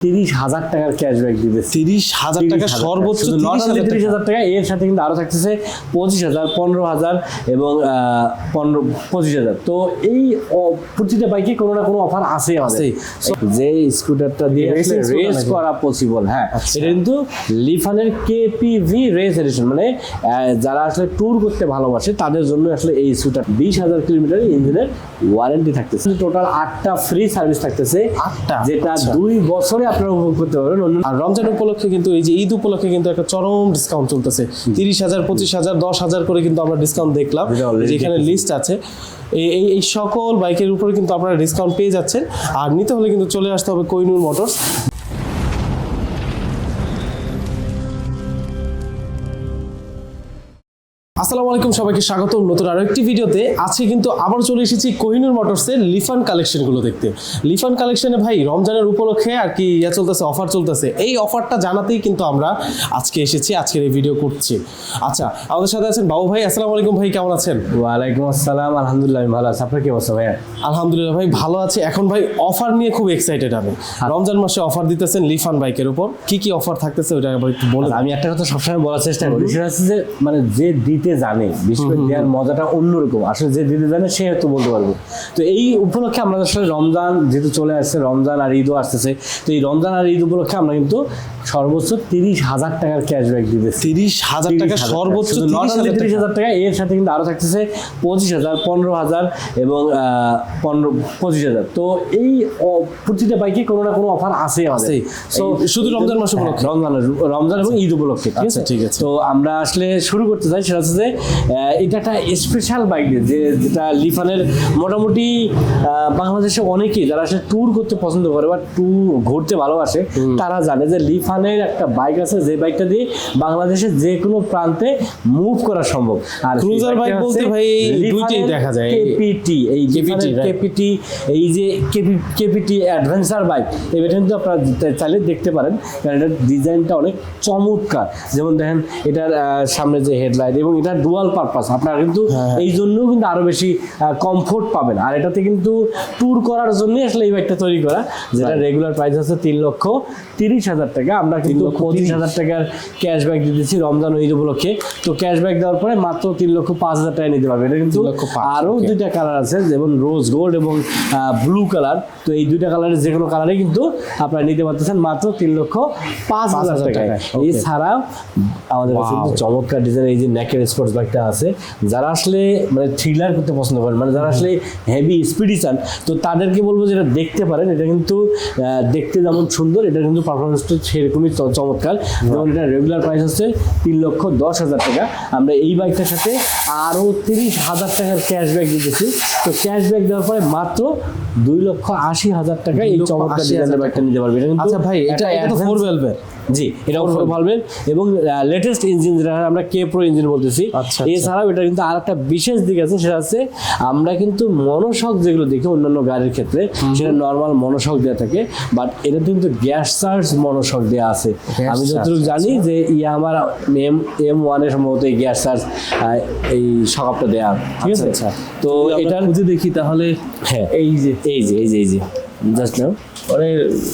তিরিশ হাজার টাকার ক্যাশব্যাক দিবে। তিরিশ হাজার টাকা সর্বোচ্চ তিরিশ হাজার টাকা। এর সাথে কিন্তু আরও থাকতেছে পঁচিশ হাজার পনেরো হাজার এবং পনেরো পঁচিশ হাজার। তো এই প্রতিটা বাইকে কোনো না কোনো অফার আছে আছেই। যে স্কুটারটা দিয়ে রেস করা পসিবল হ্যাঁ। আচ্ছা। এটা কিন্তু লিফানের কেপিভি রেস এডিশন মানে যারা আসলে ট্যুর করতে ভালোবাসে তাদের জন্য আসলে এই স্কুটার বিশ হাজার কিলোমিটার ইঞ্জিনের ওয়ারেন্টি থাকতেছে। টোটাল আটটা ফ্রি সার্ভিস থাকতেছে। আটটা? যেটা আচ্ছা। দুই বছরে আপনারা উপভোগ করতে পারবেন। আর রমজান উপলক্ষে কিন্তু এই যে ঈদ উপলক্ষে কিন্তু একটা চরম ডিসকাউন্ট চলতেছে। তিরিশ হাজার পঁচিশ হাজার দশ হাজার করে কিন্তু আমরা ডিসকাউন্ট দেখলাম যেখানে লিস্ট আছে। এই এই এই সকল বাইকের উপরে কিন্তু আপনারা ডিসকাউন্ট পেয়ে যাচ্ছেন। আর নিতে হলে কিন্তু চলে আসতে হবে কোহিনুর মোটরস। আসসালামু আলাইকুম সবাইকে স্বাগত নতুন আরও একটি ভিডিওতে। আজকে কিন্তু আবার চলে এসেছি কোহিনুর মোটরসের লিফান কালেকশনগুলো দেখতে। লিফান কালেকশনে ভাই রমজানের উপলক্ষে আর কি ইয়া চলতেছে অফার চলতেছে। এই অফারটা জানাতেই কিন্তু আমরা আজকে এসেছি আজকের এই ভিডিও করছি। আচ্ছা আমাদের সাথে আছেন বাবু ভাই আসসালামু আলাইকুম ভাই কেমন আছেন? ওয়ালাইকুম আসসালাম আলহামদুলিল্লাহ আমি ভালো আছি। আপনার কি অবস্থা ভাইয়া? আলহামদুলিল্লাহ ভাই ভালো আছে। এখন ভাই অফার নিয়ে খুব এক্সাইটেড আমি। রমজান মাসে অফার দিতেছেন লিফান বাইকের উপর। কি কি অফার থাকতেছে ওইটা একটু বলে আমি একটা কথা সবসময় বলার চেষ্টা করি। সেটা হচ্ছে যে মানে যে দিতে জানে? বিশেষ করে দেওয়ার মজাটা অন্যরকম। আসলে যে দিতে জানে সে হয়তো বলতে পারবে। তো এই উপলক্ষে আমরা আসলে রমজান যেহেতু চলে আসছে রমজান আর ঈদও আসতেছে তো এই রমজান আর ঈদ উপলক্ষে আমরা কিন্তু সর্বোচ্চ তিরিশ হাজার টাকার ক্যাশব্যাক দিতেছি তিরিশ হাজার টাকা সর্বোচ্চ তিরিশ হাজার টাকা। এর সাথে কিন্তু আরও থাকতেছে পঁচিশ হাজার পনেরো হাজার এবং আহ, পনেরো পঁচিশ হাজার। তো এই প্রতিটা বাইকে কোনো না কোনো অফার আছে আছেই। শুধু রমজান মাস উপলক্ষে? হ্যাঁ, রমজান রমজান এবং ঈদ উপলক্ষে ঠিক আচ্ছা, আছে ঠিক আছে। তো আমরা আসলে শুরু করতে চাই সেটা হচ্ছে যে এটা একটা স্পেশাল বাইক যে যেটা লিফানের মোটামুটি বাংলাদেশে অনেকেই যারা আসলে ট্যুর করতে পছন্দ করে বা ট্যুর ঘুরতে ভালোবাসে তারা জানে যে লিফানের একটা বাইক আছে যে বাইকটা দিয়ে বাংলাদেশের যে কোনো প্রান্তে মুভ করা সম্ভব আর বাইকটা bike বলতে ভাই এই দুইটাই দেখা যায়। কেপিটি এই right? কেপিটি এই যে কেপিটি অ্যাডভেঞ্চার বাইক এটা কিন্তু আপনারা চাইলে দেখতে পারেন কারণ এটার ডিজাইনটা অনেক চমৎকার যেমন দেখেন এটার সামনে যে হেডলাইট এবং এটার ডুয়াল পারপাস আপনারা কিন্তু হ্যাঁ। এই জন্যও কিন্তু আরও বেশি কমফোর্ট পাবেন। আর এটাতে কিন্তু ট্যুর করার জন্যই আসলে এই বাইকটা তৈরি করা। যেটা রেগুলার প্রাইস আছে তিন লক্ষ তিরিশ হাজার টাকা। আমরা কিন্তু পঁচিশ। হাজার টাকার ক্যাশব্যাক দিতেছি রমজান ঈদ উপলক্ষে। তো ক্যাশব্যাক দেওয়ার পরে মাত্র তিন লক্ষ পাঁচ হাজার টাকা নিতে পারবে এটা কিন্তু আরও দুইটা কালার আছে যেমন রোজ গোল্ড এবং ব্লু কালার তো এই দুইটা কালারের যে কোনো কালারে কিন্তু আপনারা নিতে পারতেছেন মাত্র তিন লক্ষ পাঁচ হাজার টাকায়। টাকায়, আমাদের কাছে কিন্তু চমৎকার ডিজাইন এই যে নেকের স্পোর্টস বাইকটা আছে যারা আসলে মানে থ্রিলার করতে পছন্দ করেন মানে যারা আসলে হেভি স্পিডি চান তো তাদেরকে বলব যেটা দেখতে পারেন এটা কিন্তু দেখতে যেমন সুন্দর এটা কিন্তু পারফরমেন্সটা সেরকমই চমৎকার। যেমন এটা রেগুলার প্রাইস হচ্ছে তিন লক্ষ দশ হাজার টাকা। আমরা এই বাইকটার সাথে আরও তিরিশ হাজার টাকার ক্যাশব্যাক দিতেছি তো ক্যাশব্যাক দেওয়ার পরে মাত্র দুই লক্ষ আশি হাজার টাকা এই চমৎকার ডিজাইনের বাইকটা নিতে পারবে। এটা কিন্তু আচ্ছা ভাই এটা এটা তো ফোর ভেলভের জি এটা ফোর ভালভের এবং লেটেস্ট ইঞ্জিন যেটা আমরা কে প্রো ইঞ্জিন বলতেছি আচ্ছা, এছাড়াও এটা কিন্তু আর একটা বিশেষ দিক আছে সেটা হচ্ছে আমরা কিন্তু মনোশক যেগুলো দেখি অন্যান্য গাড়ির ক্ষেত্রে সেটা নর্মাল মনোশক দেওয়া থাকে বাট এটা কিন্তু গ্যাস চার্জ মনোশক দেওয়া আছে আমি যতটুকু জানি যে ইয়ে আমার এম এম ওয়ানের সম্ভবত এই গ্যাস চার্জ এই সকাপটা দেওয়া ঠিক আছে আচ্ছা, তো এটা যদি দেখি তাহলে হ্যাঁ এই যে এই যে এই যে এই যে জাস্ট নাও মানে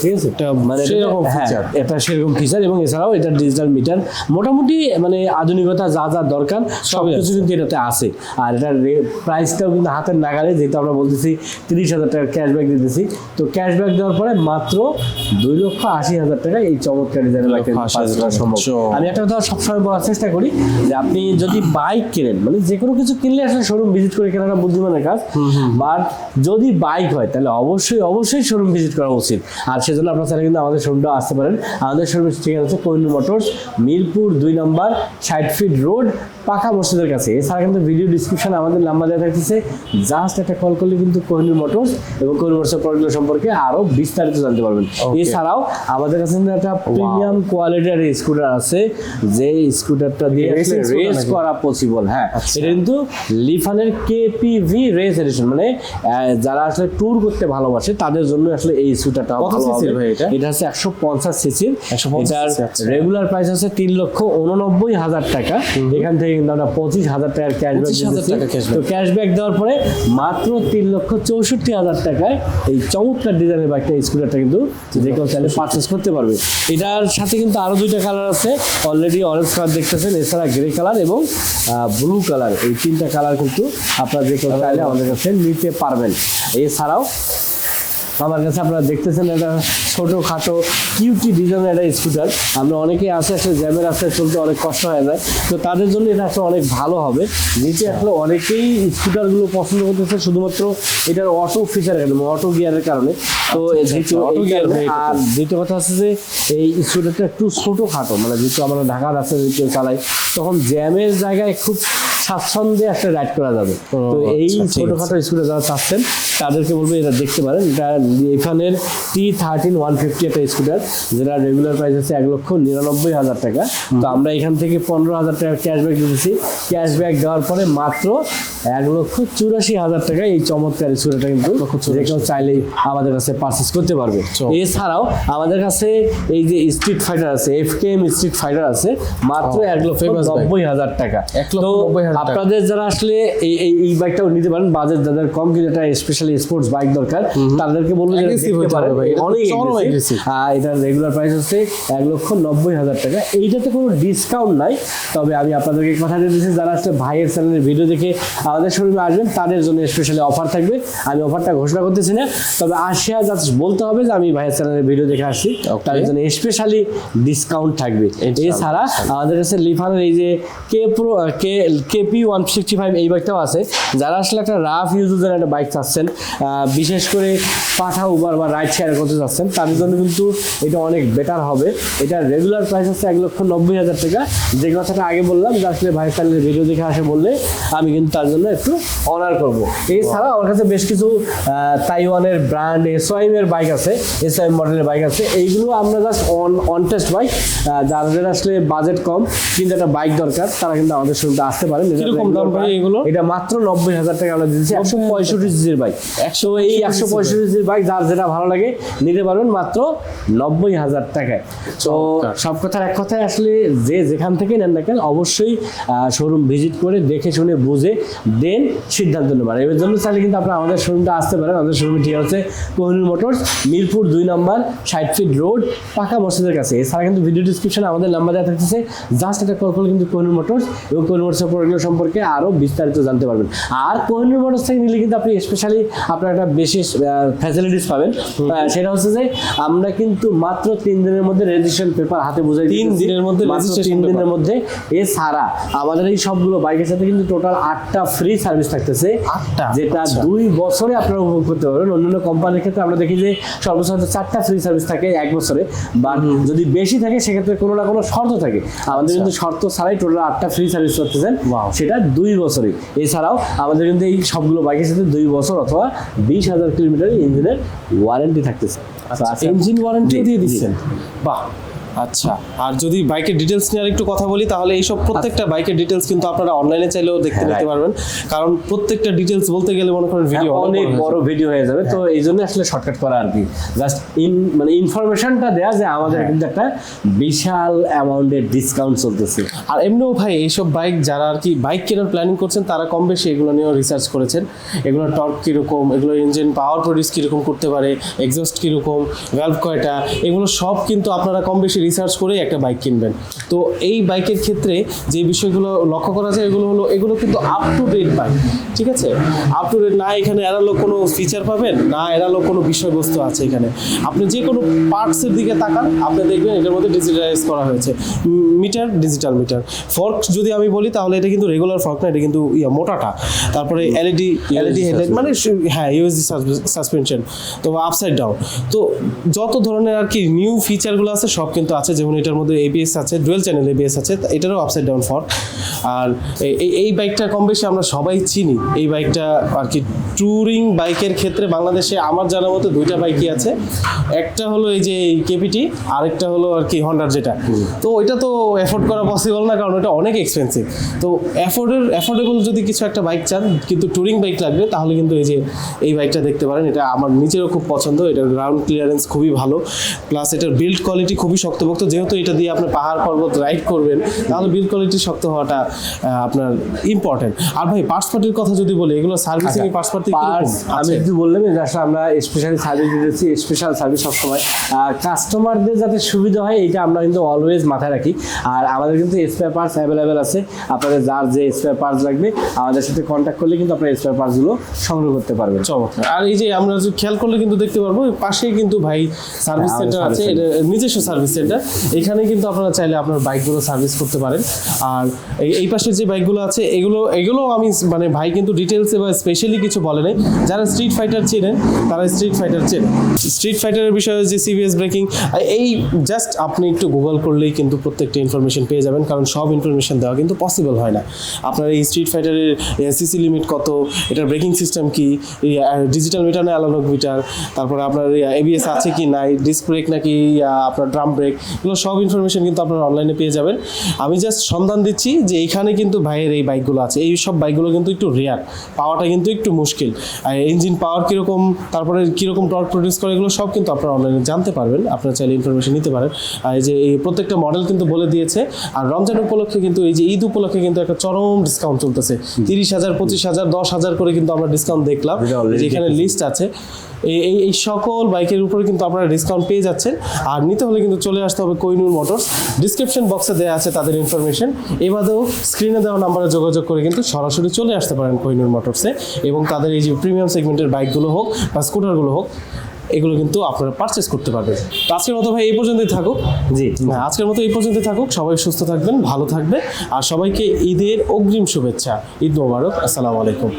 ঠিক আছে। এটা মানে সেরকম হ্যাঁ। এটা সেরকম ফিচার এবং এছাড়াও এটা ডিজিটাল মিটার মোটামুটি মানে আধুনিকতা যা যা দরকার সব সবই কিছু কিন্তু এটাতে আছে। আর এটার প্রাইসটাও কিন্তু হাতের নাগালে যেহেতু আমরা বলতেছি তিরিশ হাজার টাকার ক্যাশব্যাক দিতেছি তো ক্যাশব্যাক দেওয়ার পরে মাত্র দুই লক্ষ আশি হাজার টাকা এই চমৎকার ডিজাইনের। সম্ভব। আমি একটা কথা সবসময় বলার চেষ্টা করি যে আপনি যদি বাইক কেনেন মানে যে কোনো কিছু কিনলে আসলে শোরুম ভিজিট করে কেনাটা বুদ্ধিমানের কাজ। বাট যদি বাইক হয় তাহলে অবশ্যই অবশ্যই শোরুম ভিজিট করা উচিত। আর সেজন্য আপনার চাইলে কিন্তু আমাদের শোরুমটা আসতে পারেন। আমাদের শোরুমের ঠিকানা হচ্ছে কোহিনুর মোটরস, মিরপুর দুই নম্বর, ষাট ফিট রোড পাকা মসজিদের কাছে। এছাড়া কিন্তু ভিডিও ডিসক্রিপশনে আমাদের নাম্বার দেওয়া থাকতেছে। জাস্ট একটা কল করলে কিন্তু কোহিনুর মোটরস এবং কোহিনুর মোটরসের প্রোডাক্ট সম্পর্কে আরও বিস্তারিত জানতে পারবেন। এছাড়াও আমাদের কাছে কিন্তু একটা প্রিমিয়াম কোয়ালিটির স্কুটার আছে। যে স্কুটারটা দিয়ে রেস করা পসিবল হ্যাঁ। আচ্ছা। এটা কিন্তু লিফানের কেপিভি রেস এডিশন মানে যারা আসলে ট্যুর করতে ভালোবাসে তাদের জন্য আসলে এই স্কুটারটা ভালো হবে। এটা? এটা হচ্ছে একশো পঞ্চাশ সিসির 150 এটার cc, আচ্ছা। রেগুলার প্রাইস আছে তিন লক্ষ উননব্বই হাজার টাকা। এখান থেকে কিন্তু আমরা পঁচিশ হাজার টাকার ক্যাশব্যাক 25,000 টাকা cashback। তো ক্যাশব্যাক দেওয়ার পরে মাত্র তিন লক্ষ চৌষট্টি হাজার টাকায় এই চমৎকার ডিজাইনের বাইকটা স্কুটারটা কিন্তু যে কেউ চাইলে পারচেস করতে পারবে। এটার সাথে কিন্তু আরও দুইটা কালার আছে। অলরেডি অরেঞ্জ কালার দেখতেছেন এছাড়া গ্রে কালার এবং ব্লু কালার এই তিনটা কালার কিন্তু আপনারা যে কেউ চাইলে আমাদের কাছে নিতে পারবেন। এছাড়াও আমার কাছে আপনারা দেখতেছেন এটা ছোটোখাটো কিউটি ডিজাইনের একটা স্কুটার আমরা অনেকেই আছে আসলে জ্যামের রাস্তায় চলতে অনেক কষ্ট হয়ে যায় তো তাদের জন্য এটা আসলে অনেক ভালো হবে। নিচে আসলে অনেকেই স্কুটারগুলো পছন্দ করতেছে শুধুমাত্র এটার অটো ফিচারের কারণে অটো গিয়ারের কারণে। তো কারণে- vehicle। আর দ্বিতীয় কথা হচ্ছে যে এই স্কুটারটা একটু ছোটো খাটো মানে যেহেতু আমরা ঢাকা রাস্তায় কেউ চালাই তখন জ্যামের জায়গায় খুব স্বাচ্ছন্দ্যে একটা রাইড করা যাবে। তো এই আচ্ছা, ছোটোখাটো স্কুটার যারা চাচ্ছেন তাদেরকে বলব এটা দেখতে পারেন। এটা এখানের টি থার্টিন ওয়ান ফিফটি একটা স্কুটার যেটা রেগুলার প্রাইস আছে এক লক্ষ নিরানব্বই হাজার টাকা। তো আমরা এখান থেকে পনেরো হাজার টাকার ক্যাশব্যাক দিতেছি ক্যাশব্যাক দেওয়ার পরে মাত্র এক লক্ষ চুরাশি হাজার টাকা এই চমৎকার স্কুটারটা কিন্তু যে কেউ চাইলেই আমাদের কাছে পারচেস করতে পারবে। এছাড়াও আমাদের কাছে এই যে স্ট্রিট ফাইটার আছে F K M street fighter আছে মাত্র এক লক্ষ নব্বই হাজার টাকা। এক লক্ষ টাকা। আপনাদের যারা আসলে এই এই বাইকটাও নিতে পারেন বাজেট যাদের কম কিন্তু একটা স্পেশালি স্পোর্টস বাইক দরকার তাদেরকে বলব অনেক এটার রেগুলার প্রাইস হচ্ছে এক লক্ষ নব্বই হাজার টাকা। এইটাতে কোনো ডিসকাউন্ট নাই তবে আমি আপনাদেরকে কথা দিচ্ছি যারা আসলে ভাইয়ের চ্যানেলের ভিডিও দেখে আমাদের শোরুমে আসবেন তাদের জন্য স্পেশালি অফার থাকবে। আমি অফারটা ঘোষণা করতেছি না তবে আসিয়া জাস্ট বলতে হবে যে আমি ভাইয়ের চ্যানেলের ভিডিও দেখে আসছি. তাদের জন্য স্পেশালি ডিসকাউন্ট থাকবে। এছাড়া আমাদের কাছে লিফানের এই যে K pro K KP one sixty five এই বাইকটাও আছে। যারা আসলে একটা রাফ ইউজের একটা বাইক চাচ্ছেন বিশেষ করে পাঠা উবার বা রাইড শেয়ার করতে চাচ্ছেন তাদের জন্য কিন্তু এটা অনেক বেটার হবে। এটা রেগুলার প্রাইস হচ্ছে এক লক্ষ নব্বই হাজার টাকা। যে কথাটা আগে বললাম যে আসলে ভাই চ্যানেলের ভিডিও দেখে আসে বললে আমি কিন্তু তার জন্য একটু অনার করব। এছাড়া আমার কাছে বেশ কিছু তাইওয়ানের ব্র্যান্ড এসওয়াইম এর বাইক আছে এসওয়াইম মডেলের বাইক আছে। এইগুলো আমরা just on on test bike যাদের আসলে বাজেট কম কিন্তু একটা বাইক দরকার তারা কিন্তু আমাদের শোরুমে আসতে পারেন এটা দাম। এগুলো? মাত্র নব্বই হাজার টাকা আমরা দিচ্ছি একশো পঁয়ষট্টি সিজির বাইক একশো এই একশো পঁয়ষট্টি বাইক যার যেটা ভালো লাগে নিতে পারবেন মাত্র নব্বই হাজার টাকায়। তো সব কথার এক কথায় আসলে যে যেখান থেকে নেন না কেন অবশ্যই শোরুম ভিজিট করে দেখে শুনে বুঝে দেন সিদ্ধান্ত নেবেন এর জন্য চাইলে কিন্তু আপনারা আমাদের শোরুমটা আসতে পারেন। আমাদের শোরুমে ঠিক আছে কোহিনুর মোটরস মিরপুর দুই নম্বর ষাট ফিট রোড পাকা মসজিদের কাছে। এছাড়া কিন্তু ভিডিও ডিসক্রিপশনে আমাদের নাম্বার দেওয়া থাকতেছে। জাস্ট এটা কল করলে কিন্তু কোহিনুর মোটরস এবং কোহিনুর প্রোডাক্ট সম্পর্কে আরও বিস্তারিত জানতে পারবেন। আর কোহিনুর মোটরস থেকে নিলে কিন্তু আপনি স্পেশালি আপনার একটা বেশি ফ্যাসিলিটিস পাবেন। সেটা হচ্ছে যে আমরা কিন্তু মাত্র তিন দিনের মধ্যে রেজিস্ট্রেশন পেপার হাতে বুঝাই তিন দিনের মধ্যে তিন দিনের। মধ্যে। এছাড়া আমাদের এই সবগুলো বাইকের সাথে কিন্তু টোটাল আটটা ফ্রি সার্ভিস থাকতেছে। আটটা? যেটা আচ্ছা। দুই বছরে আপনারা উপভোগ করতে পারবেন। অন্যান্য কোম্পানির ক্ষেত্রে আমরা দেখি যে সর্বোচ্চ হয়তো চারটা ফ্রি সার্ভিস থাকে এক বছরে। বা যদি বেশি থাকে সেক্ষেত্রে কোনো না কোনো শর্ত থাকে। আমাদের কিন্তু শর্ত ছাড়াই টোটাল আটটা ফ্রি সার্ভিস করতেছেন। আচ্ছা। সেটা দুই বছরে। এছাড়াও আমাদের কিন্তু এই সবগুলো বাইকের সাথে দুই বছর অথবা বিশ হাজার কিলোমিটার ইঞ্জিনের ওয়ারেন্টি থাকতেছে। আচ্ছা, ইঞ্জিন ওয়ারেন্টিও দিয়ে। দিচ্ছেন। বাহ। আচ্ছা আর যদি বাইকের ডিটেলস নিয়ে একটু কথা বলি তাহলে এইসব প্রত্যেকটা বাইকের ডিটেলস কিন্তু আপনারা অনলাইনে চাইলেও দেখতে নিতে পারবেন। কারণ প্রত্যেকটা ডিটেলস বলতে গেলে মনে করেন ভিডিও হ্যাঁ, অনেক বড় ভিডিও হয়ে যাবে। তো এই জন্য আসলে শর্টকাট করা আর কি। জাস্ট ইন মানে ইনফরমেশনটা দেয়া যে আমাদের কিন্তু একটা বিশাল অ্যামাউন্টের ডিসকাউন্ট চলতেছে। আর এমনিও ভাই এইসব বাইক যারা আর কি বাইক কেনার প্ল্যানিং করছেন তারা কম বেশি এগুলো নিয়েও রিসার্চ করেছেন। এগুলোর টর্ক কীরকম এগুলো ইঞ্জিন পাওয়ার প্রডিউস কীরকম করতে পারে এক্সস্ট কীরকম ভ্যালভ কয়টা এগুলো সব কিন্তু আপনারা কম বেশি রিসার্চ করে একটা বাইক কিনবেন। তো এই বাইকের ক্ষেত্রে যে বিষয়গুলো লক্ষ্য করা যায় এগুলো হলো এগুলো কিন্তু আপ টু ডেট বাইক ঠিক আছে? আপ টু ডেট না এখানে এরালো কোনো ফিচার পাবেন না এরালো কোনো বিষয়বস্তু আছে এখানে। আপনি যে কোনো পার্টসের দিকে তাকান আপনি দেখবেন এটার মধ্যে ডিজিটালাইজ করা হয়েছে। মিটার ডিজিটাল মিটার ফর্ক যদি আমি বলি তাহলে এটা কিন্তু রেগুলার ফর্ক না এটা কিন্তু ইয়া মোটাটা। তারপরে এলইডি এলইডি হেডলাইট মানে হ্যাঁ ইউএসডি সাসপেনশন তো আপসাইড ডাউন তো যত ধরনের আর কি নিউ ফিচারগুলো আছে সব কিন্তু আছে যেমন এটার মধ্যে এবিএস আছে ডুয়েল চ্যানেল এবিএস আছে এটারও আপসাইড ডাউন ফর্ক আর এই- এই বাইকটা কম বেশি আমরা সবাই চিনি। এই বাইকটা আর কি ট্যুরিং বাইকের ক্ষেত্রে বাংলাদেশে আমার জানার মতো দুইটা বাইকই আছে। একটা হলো এই যে কেপিটি আরেকটা হলো আর কি হন্ডার যেটা। তো ওইটা তো অ্যাফোর্ড করা পসিবল না কারণ এটা অনেক এক্সপেন্সিভ তো অ্যাফোর্ডের অ্যাফোর্ডেবল যদি কিছু একটা বাইক চান কিন্তু ট্যুরিং বাইক লাগবে তাহলে কিন্তু এই যে এই বাইকটা দেখতে পারেন। এটা আমার নিজেরও খুব পছন্দ। এটার গ্রাউন্ড ক্লিয়ারেন্স খুবই ভালো। প্লাস এটার বিল্ড কোয়ালিটি খুবই শক্ত শক্তপোক্ত যেহেতু এটা দিয়ে আপনি পাহাড় পর্বত রাইড করবেন তাহলে বিল কোয়ালিটি শক্ত হওয়াটা আপনার ইম্পর্টেন্ট আর ভাই পার্টস পার্টির কথা যদি বলি এগুলো সার্ভিসিং পার্টস পার্টি পার্টস আমি একটু বললাম যে আসলে আমরা স্পেশালি সার্ভিস দিতেছি স্পেশাল সার্ভিস সবসময়। কাস্টমারদের যাতে সুবিধা হয় এটা আমরা কিন্তু অলওয়েজ মাথায় রাখি। আর আমাদের কিন্তু স্পেয়ার পার্টস অ্যাভেলেবেল আছে। আপনাদের যার যে স্পেয়ার পার্টস লাগবে আমাদের সাথে কন্ট্যাক্ট করলে কিন্তু আপনার স্পেয়ার পার্টসগুলো সংগ্রহ করতে পারবেন। চমৎকার। আর এই যে আমরা যে খেয়াল করলে কিন্তু দেখতে পারব পাশেই কিন্তু ভাই সার্ভিস হ্যাঁ, সেন্টার আছে নিজস্ব সার্ভিস সেন্টার এখানে কিন্তু আপনারা চাইলে আপনার বাইকগুলো সার্ভিস করতে পারেন। আর এই- পাশের যে বাইকগুলো আছে, এগুলো এগুলো আমি মানে ভাই কিন্তু ডিটেলসে বা স্পেশালি কিছু বলে নাই। যারা স্ট্রিট ফাইটার চেনেন, তারা স্ট্রিট ফাইটার চেনেন। স্ট্রিট ফাইটারের বিষয়ে যে সিবিএস ব্রেকিং এই জাস্ট আপনি একটু গুগল করলেই কিন্তু প্রত্যেকটা ইনফরমেশন পেয়ে যাবেন, কারণ সব ইনফরমেশন দেওয়া কিন্তু পসিবল হয় না। আপনার এই স্ট্রিট ফাইটারের সিসি লিমিট কত, এটার ব্রেকিং সিস্টেম কি ডিজিটাল মিটার না অ্যালানক মিটার তারপরে আপনার এবিএস আছে কি নাই ডিস্ক ব্রেক নাকি আপনার ড্রাম ব্রেক এগুলো সব ইনফরমেশন কিন্তু আপনারা অনলাইনে পেয়ে যাবেন। আমি জাস্ট সন্ধান দিচ্ছি যে এইখানে কিন্তু ভাইয়ের এই বাইকগুলো আছে। এই সব বাইকগুলো কিন্তু একটু রেয়ার পাওয়াটা কিন্তু একটু মুশকিল। ইঞ্জিন পাওয়ার কীরকম তারপরে কীরকম টর্ক প্রডিউস করে এগুলো সব কিন্তু আপনারা অনলাইনে জানতে পারবেন। আপনারা চাইলে ইনফরমেশন নিতে পারেন। আর এই যে এই প্রত্যেকটা মডেল কিন্তু বলে দিয়েছে। আর রমজান উপলক্ষে কিন্তু এই যে ঈদ উপলক্ষে কিন্তু একটা চরম ডিসকাউন্ট চলতেছে। তিরিশ হাজার পঁচিশ হাজার দশ হাজার করে কিন্তু আমরা ডিসকাউন্ট দেখলাম। যেখানে লিস্ট আছে। এই এই এই সকল বাইকের উপরে কিন্তু আপনারা ডিসকাউন্ট পেয়ে যাচ্ছেন। আর নিতে হলে কিন্তু চলে আসতে হবে কোইনুর মোটরস। ডিসক্রিপশন বক্সে দেওয়া আছে তাদের ইনফরমেশন এবারেও স্ক্রিনে দেওয়া নাম্বারে যোগাযোগ করে কিন্তু সরাসরি চলে আসতে পারেন কোইনুর মোটরসে এবং তাদের এই যে প্রিমিয়াম সেগমেন্টের বাইকগুলো হোক বা স্কুটারগুলো হোক এগুলো কিন্তু আপনারা পারচেস করতে পারবেন। তো আজকের মতো ভাই এই পর্যন্তই থাকুক। জি হ্যাঁ আজকের মতো এই পর্যন্তই থাকুক। সবাই সুস্থ থাকবেন ভালো থাকবে আর সবাইকে ঈদের অগ্রিম শুভেচ্ছা। ঈদ মোবারক। আসসালামু আলাইকুম।